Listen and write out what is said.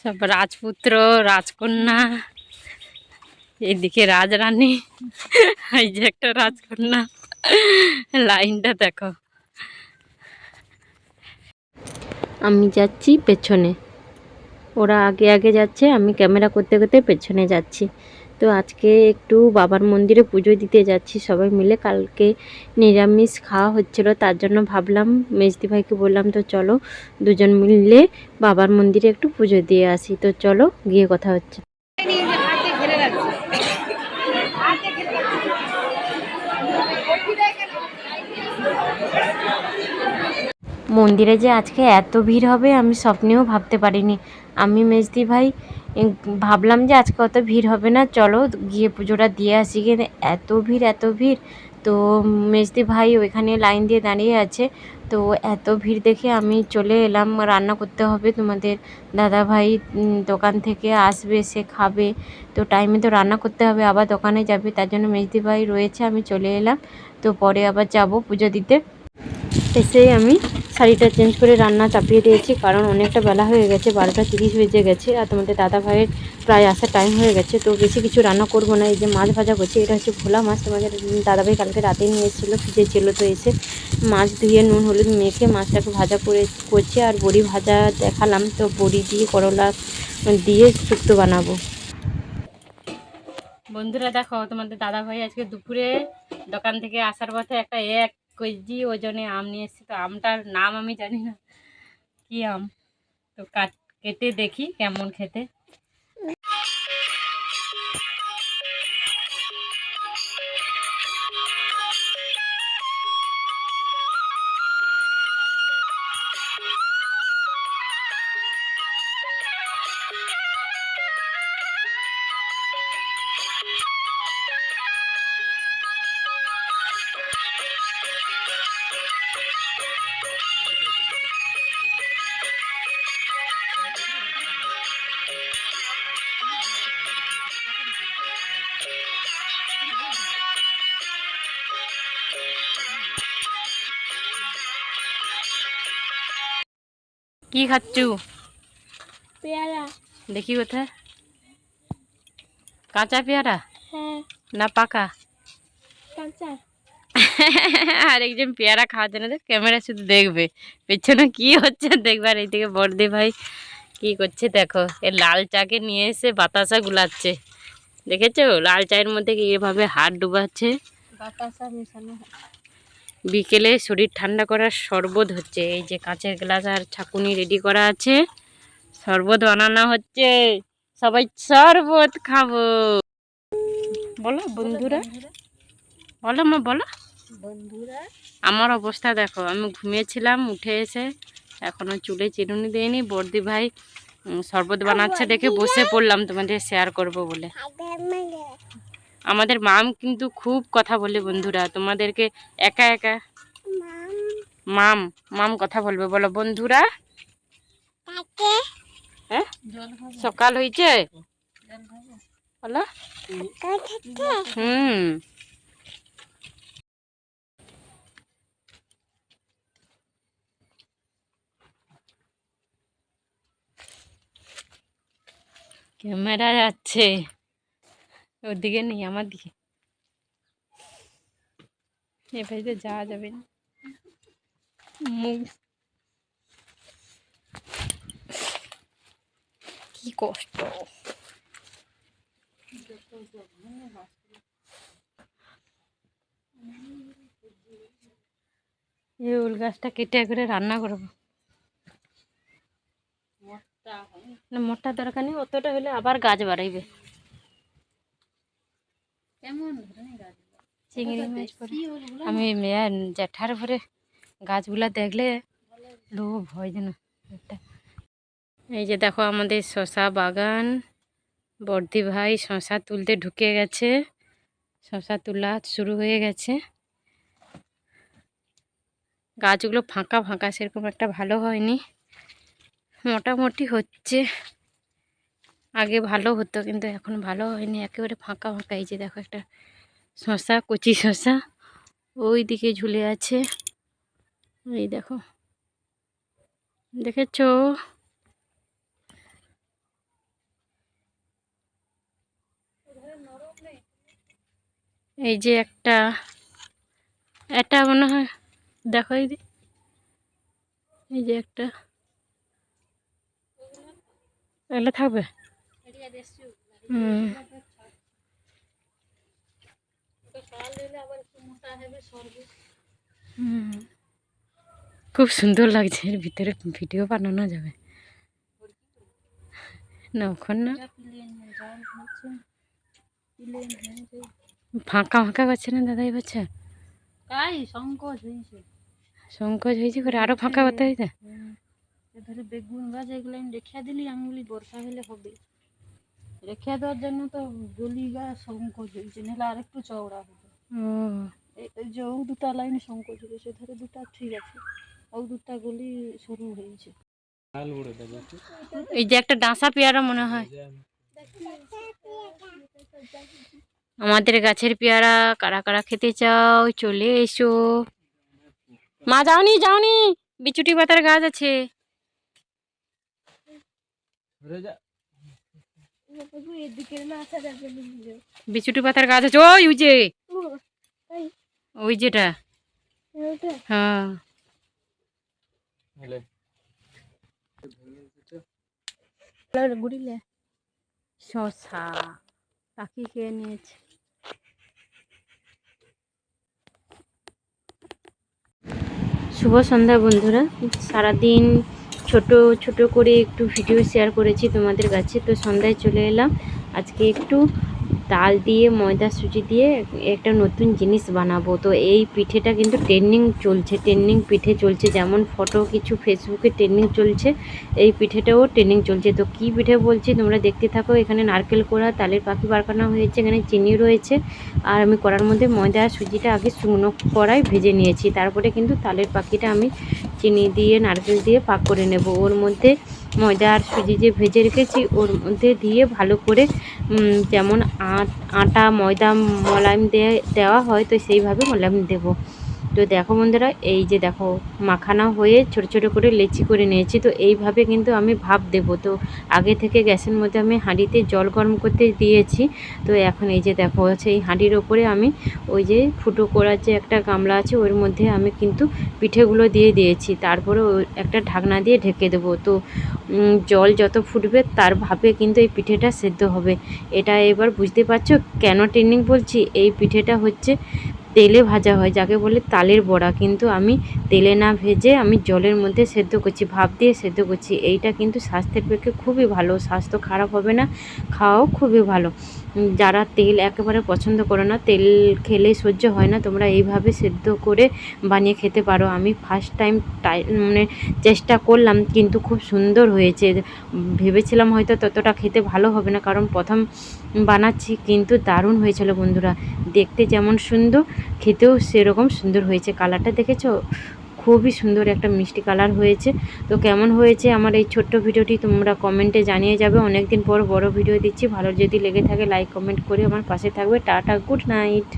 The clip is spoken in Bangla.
সব রাজপুত্র, রাজকন্যা এদিকে রাজরানী, এই যে একটা রাজকন্যা। লাইনটা দেখো। আমি যাচ্ছি পেছনে। ওরা আগে আগে যাচ্ছে, আমি ক্যামেরা করতে করতে পেছনে যাচ্ছি। তো আজকে একটু বাবার মন্দিরে পুজো দিতে যাচ্ছি সবাই মিলে। কালকে নিরামিষ খাওয়া হচ্ছিল, তার জন্য ভাবলাম, মেজদি ভাইকে বললাম, তো চলো দুজন মিলে বাবার মন্দিরে একটু পুজো দিয়ে আসি। তো চলো গিয়ে কথা হচ্ছে। মন্দিরে যে আজকে এত ভিড় হবে, আমি স্বপ্নেও ভাবতে পারিনি। আমি মেজদি ভাই ভাবলাম যে আজকে অত ভিড় হবে না, চলো গিয়ে পুজোটা দিয়ে আসি। কিন্তু এত ভিড় এত ভিড়, তো মেজদি ভাই ওইখানে লাইন দিয়ে দাঁড়িয়ে আছে। তো এত ভিড় দেখে আমি চলে এলাম, রান্না করতে হবে তোমাদের। দাদা ভাই দোকান থেকে আসবে, সে খাবে। তো টাইমে তো রান্না করতে হবে, আবার দোকানে যাবে, তার জন্য মেজদি ভাই রয়েছে, আমি চলে এলাম। তো পরে আবার যাব পুজো দিতে। এসে আমি শাড়িটা চেঞ্জ করে রান্না চাপিয়ে দিয়েছি, কারণ অনেকটা বেলা হয়ে গেছে, বারোটা তিরিশ বেজে গেছে, আর তোমাদের দাদা ভাইয়ের প্রায় আসার টাইম হয়ে গেছে, তো বেশি কিছু রান্না করব না। এই যে মাছ ভাজা করছি, এটা হচ্ছে ভোলা মাছ, তোমাদের দাদা ভাই কালকে রাতে নিয়ে এসেছিল, ফ্রিজে ছিল তো এসে মাছ ধুয়ে নুন, হলুদ মেখে মাছটাকে ভাজা করে করছে, আর বড়ি ভাজা দেখালাম, তো বড়ি দিয়ে করলা দিয়ে শুক্তো বানাবো। বন্ধুরা দেখো, তোমাদের দাদা ভাই আজকে দুপুরে দোকান থেকে আসার পথে একটা এক কেজি ওজনে আম নিয়ে এসেছি, তো আমটার নাম আমি জানি না। কি আম? তো কাট কেটে দেখি কেমন খেতে। কি খাচ্ছু? পেয়ারা। দেখি কোথায়। কাঁচা পেয়ারা? হ্যাঁ। না পাকা? কাঁচা। আর একজন পেয়ারা খাওয়ার জন্য ক্যামেরা শুধু দেখবে। পেছনে কি হচ্ছে দেখবে আর এইদিকে বর্দি ভাই কি করছে দেখো। এ লাল চাকে নিয়ে এসে বাতাসা গুলাচ্ছে। দেখেছ? লাল চায়ের মধ্যে কি এভাবে হাত ডুবাচ্ছে? বাতাসা মেশানো। বিকেলে শরীর ঠান্ডা করার শরবত হচ্ছে। এই যে কাঁচের গ্লাস আর ছাকুনি রেডি করা আছে। শরবত বানানো হচ্ছে। সবাই শরবত খাব। বলো বন্ধুরা। বলো মা বলো। বন্ধুরা। আমার অবস্থা দেখো আমি ঘুমিয়েছিলাম উঠে এসে এখনও চুলে চিরুনি দেয়নি বর্দি ভাই শরবত বানাচ্ছে দেখে বসে পড়লাম তোমাদের শেয়ার করব বলে। আমাদের মাম কিন্তু খুব কথা বলে বন্ধুরা তোমাদেরকে একা একা মাম মাম কথা বলবে বলো বন্ধুরা। হ্যাঁ? সকাল হয়েছে? বলো। হুম। ক্যামেরা যাচ্ছে ওদিকে নেই, আমার দিকে। এ বাড়িতে যাওয়া যাবে না। মুখ কি কষ্ট। এই উল গাছটা কেটে করে রান্না করব। মোটা দরকার নেই, অতটা হলে আবার গাছ বাড়াইবে। চিংড়ি মাছ আমি মেয়া জ্যাঠার ঘরে গাছগুলা দেখলে লোভ হয় যেন একটা। এই যে দেখো আমাদের শশা বাগান। বর্দি ভাই শশা তুলতে ঢুকে গেছে। শশা তোলা শুরু হয়ে গেছে। গাছগুলো ফাঁকা ফাঁকা সেরকম একটা ভালো হয়নি। মোটামুটি হচ্ছে। আগে ভালো হতো, কিন্তু এখন ভালো হয়নি। একেবারে ফাঁকা ফাঁকা। এই যে দেখো একটা শশা কচি শশা ওই দিকে ঝুলে আছে। এই দেখো। দেখেছ? এই যে একটা, এটা মনে হয়, দেখো এই যে একটা। এগুলো থাকবে? খুব সুন্দর লাগছে এর ভিতরে, ভিডিও বানানো যাবে। না, ওখান না। ফাঁকা ফাঁকা করছে না দাদা বাচ্চা? তাই সংকোচ হয়েছে সংকোচ হয়েছে করে আরও ফাঁকা করতে ধরে বেগুন গাছ এগুলো আমি রেখে দিলি, আমি বলি বর্ষা হলে হবে। রেখে দেওয়ার জন্য তো গলি গাছ সংকোচ হয়েছে নাহলে আরেকটু চওড়া ও এই যে ও দুটা লাইন সংকোচ হয়েছে ধরে দুটা ঠিক আছে ও দুটা গলি শুরু হয়েছে। এই যে একটা ডাঁসা পেয়ারা মনে হয়। আমাদের গাছের পেয়ারা কারা কারা খেতে চাও চলে এসো। মা যাওনি যাওনি বিচুটি পাতার গাছ আছে। বিচুটি পাতার গাছ আছে। ওই ওই যে। ওই যেটা। হ্যাঁ গুড়িলে শশা। পাখি খেয়ে নিয়েছে। শুভ সন্ধ্যা বন্ধুরা। সারাদিন ছোট ছোট করে একটু ভিডিও শেয়ার করেছি তোমাদের কাছে। তো সন্ধ্যায় চলে এলাম। আজকে একটু ডাল দিয়ে, ময়দা সুজি দিয়ে একটা নতুন জিনিস বানাবো। তো এই পিঠেটা কিন্তু ট্রেন্ডিং চলছে ট্রেন্ডিং পিঠে চলছে। যেমন ফটো কিছু ফেসবুকে ট্রেন্ডিং চলছে, এই পিঠেটাও ট্রেন্ডিং চলছে। তো কি পিঠে বলছি? তোমরা দেখতে থাকো, এখানে নারকেল কোড়া, তালের পাখি বারকানো হয়েছে, এখানে চিনি রয়েছে। আর আমি কড়ার মধ্যে ময়দা আর সুজিটা আগে শুকনো কড়াই ভেজে নিয়েছি। তারপরে কিন্তু তালের পাখিটা আমি চিনি দিয়ে, নারকেল দিয়ে পাক করে নেব। ওর মধ্যে ময়দা আর সুজি যে ভেজে রেখেছি। ওর মধ্যে দিয়ে ভালো করে যেমন আট, ময়দা মোলায়েম দেওয়া হয়, তো সেইভাবে মোলায়েম দেব। তো দেখো বন্ধুরা, এই যে দেখো, মাখানা হয়ে ছোট ছোট করে লেচি করে নিয়েছি, তো এইভাবে কিন্তু আমি ভাপ দেব। তো আগে থেকে গ্যাসের মধ্যে আমি হাঁড়িতে জল গরম করতে দিয়েছি, তো এখন এই যে দেখো, সেই হাঁড়ির ওপরে আমি ওই যে ফুটো করার যে একটা গামলা আছে, ওর মধ্যে আমি কিন্তু পিঠেগুলো দিয়ে দিয়েছি। তারপরে একটা ঢাকনা দিয়ে ঢেকে দেবো। তো জল যত ফুটবে, তার ভাবে কিন্তু এই পিঠেটা সেদ্ধ হবে। এটা এবার বুঝতে পারছ কেন ট্রেনিং বলছি? এই পিঠেটা হচ্ছে তেলে ভাজা হয়, যাকে বলে তালের বড়া। কিন্তু আমি তেলে না ভেজে আমি জলের মধ্যে সেদ্ধ করছি, ভাপ দিয়ে সেদ্ধ করছি। এইটা কিন্তু স্বাস্থ্যের পক্ষে খুবই ভালো। স্বাস্থ্য খারাপ হবে না, খাওয়াও খুবই ভালো। যারা তেল একেবারে পছন্দ করো না, তেল খেলে সহ্য হয় না, তোমরা এইভাবে সেদ্ধ করে বানিয়ে খেতে পারো। আমি ফার্স্ট টাইম টাই মানে চেষ্টা করলাম, কিন্তু খুব সুন্দর হয়েছে। ভেবেছিলাম হয়তো ততটা খেতে ভালো হবে না, কারণ প্রথম বানাচ্ছি, কিন্তু দারুণ হয়েছিল বন্ধুরা। দেখতে যেমন সুন্দর, খেতেও সেরকম সুন্দর হয়েছে। কালারটা দেখেছ? খুবই সুন্দর একটা মিষ্টি কালার হয়েছে। তো কেমন হয়েছে আমার এই ছোট্ট ভিডিওটি তোমরা কমেন্টে জানিয়ে যাবে। অনেকদিন পর বড় ভিডিও দিচ্ছি। ভালো যদি লেগে থাকে লাইক কমেন্ট করে আমার পাশে থাকবে। Tata good night